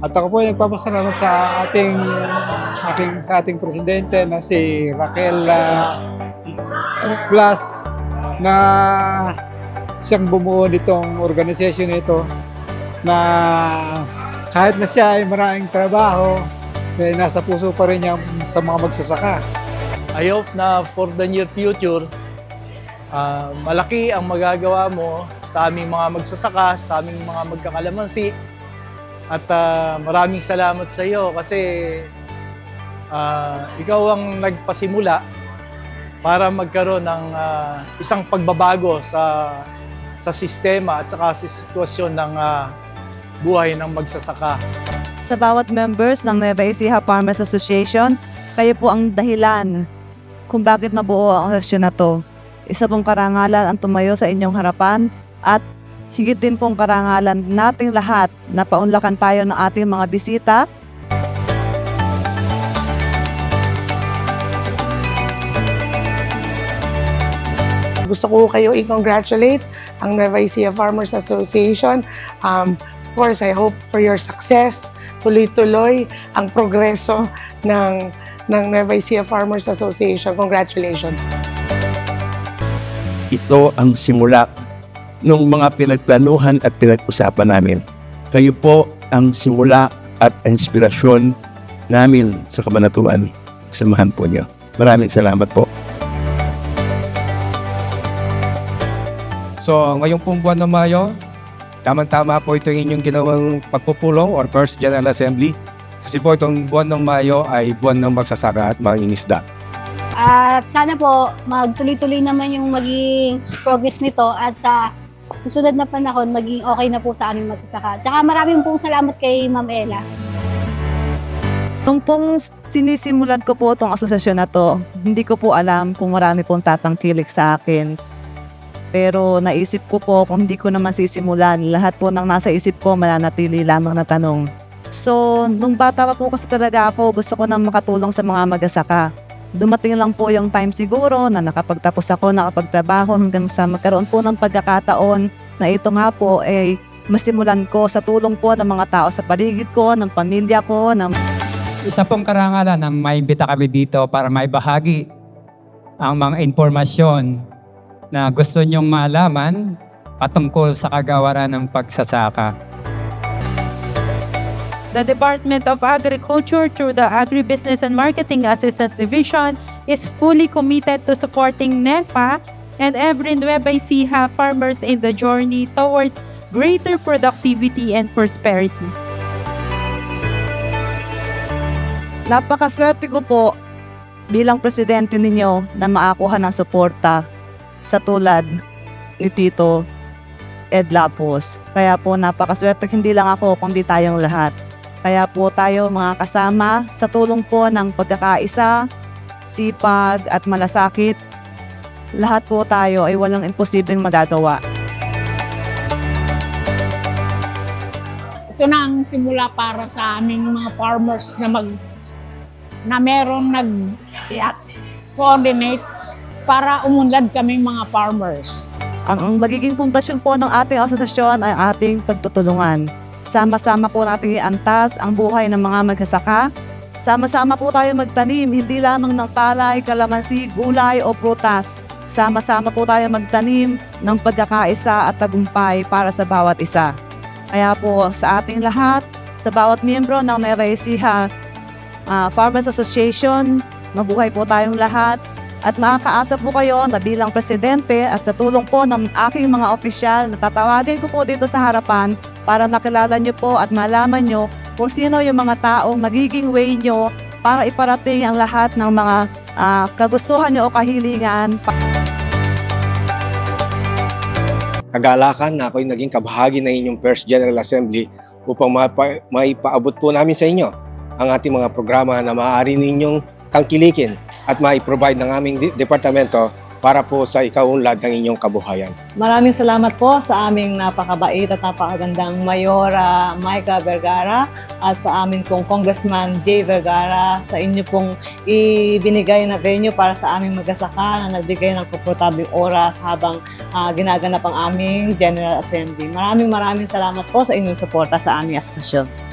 At ako po ay nagpapasalamat sa ating, ating sa ating presidente na si Raquel ah, Plus na siyang bumuo nitong organization nito na kahit na siya ay maraming trabaho, eh, nasa puso pa rin niya sa mga magsasaka. I hope na for the near future, ah, malaki ang magagawa mo sa aming mga magsasaka, sa aming mga magkakalamansi. At ah, maraming salamat sa iyo kasi ah, ikaw ang nagpasimula para magkaroon ng ah, isang pagbabago sa sa sistema at saka sa sitwasyon ng ah, buhay ng magsasaka. Sa bawat members ng Nueva Ecija Farmers Association, kayo po ang dahilan kung bakit nabuo ang asosasyon na to. Isa pong karangalan ang tumayo sa inyong harapan at higit din pong karangalan nating lahat na paunlakan tayo ng ating mga bisita Gusto ko kayo i-congratulate ang Nueva Ecija Farmers Association. Um, of course, I hope for your success. Tuloy-tuloy ang progreso ng, ng Nueva Ecija Farmers Association. Congratulations. ito ang simula ng mga pinagplanuhan at pinag-usapan namin. Kayo po ang simula at inspirasyon namin sa kabanatuan. Samahan po niyo. Maraming salamat po. So, ngayong pong buwan ng Mayo, tamang-tama po ito yung inyong ginawang pagpupulong or First General Assembly. Kasi po itong buwan ng Mayo ay buwan ng magsasaka at mangingisda. At sana po magtuloy-tuloy naman yung maging progress nito at sa susunod na panahon maging okay na po sa aming magsasaka. Tsaka maraming pong salamat kay Ma'am Ella. Nung pong sinisimulan ko po itong asosasyon na to, hindi ko po alam kung marami pong tatangkilik sa akin. Pero naisip ko po kung hindi ko naman sisimulan, lahat po ng nasa isip ko mananatili lamang na tanong. So, nung bata pa po kasi talaga ako, gusto ko nang makatulong sa mga magasaka. Dumating lang po yung time siguro na nakapagtapos ako, nakapagtrabaho hanggang sa magkaroon po ng pagkakataon na ito nga po ay masimulan ko sa tulong po ng mga tao sa paligid ko, ng pamilya ko, ng Isa pong karangalan ng maimbita kami dito para maibahagi ang mga impormasyon na gusto nyong malaman patungkol sa kagawaran ng pagsasaka. The Department of Agriculture through the Agribusiness and Marketing Assistance Division is fully committed to supporting NEFA and every Nueva Ecija farmers in the journey toward greater productivity and prosperity. Napakaswerte ko po bilang presidente ninyo na maakuha ng suporta sa tulad ni Tito Ed Lapos. Kaya po napakaswerte hindi lang ako kundi tayong lahat. Kaya po tayo mga kasama sa tulong po ng pagkakaisa, sipag at malasakit, lahat po tayo ay walang imposibleng magagawa. ito na ang simula para sa aming mga farmers na mag na merong nag yeah, coordinate para umunlad kaming mga farmers. Ang, ang magiging pundasyon po ng ating asosasyon ay ating pagtutulungan. Sama-sama po natin iantas ang buhay ng mga magsasaka. Sama-sama po tayo magtanim, hindi lamang ng palay, kalamansi, gulay o prutas. Sama-sama po tayo magtanim ng pagkakaisa at tagumpay para sa bawat isa. Kaya po sa ating lahat, sa bawat miyembro ng Nueva Ecija ah, Farmers Association, mabuhay po tayong lahat at makakaasa po kayo na bilang presidente at sa tulong po ng aking mga opisyal na tatawagin ko po dito sa harapan para makilala nyo po at malaman nyo kung sino yung mga taong magiging way nyo para iparating ang lahat ng mga ah, kagustuhan nyo o kahilingan. Kagalakan na ako'y naging kabahagi ng inyong First General Assembly upang maipaabot po namin sa inyo ang ating mga programa na maaari ninyong tangkilikin at mai-provide ng aming departamento para po sa ikaunlad ng inyong kabuhayan. Maraming salamat po sa aming napakabait at napakagandang Mayora Maika Vergara at sa amin pong Congressman Jay Vergara sa inyo pong ibinigay na venue para sa aming magasaka na nagbigay ng komportabling oras habang ah, ginaganap ang aming General Assembly. Maraming maraming salamat po sa inyong suporta sa aming asosasyon.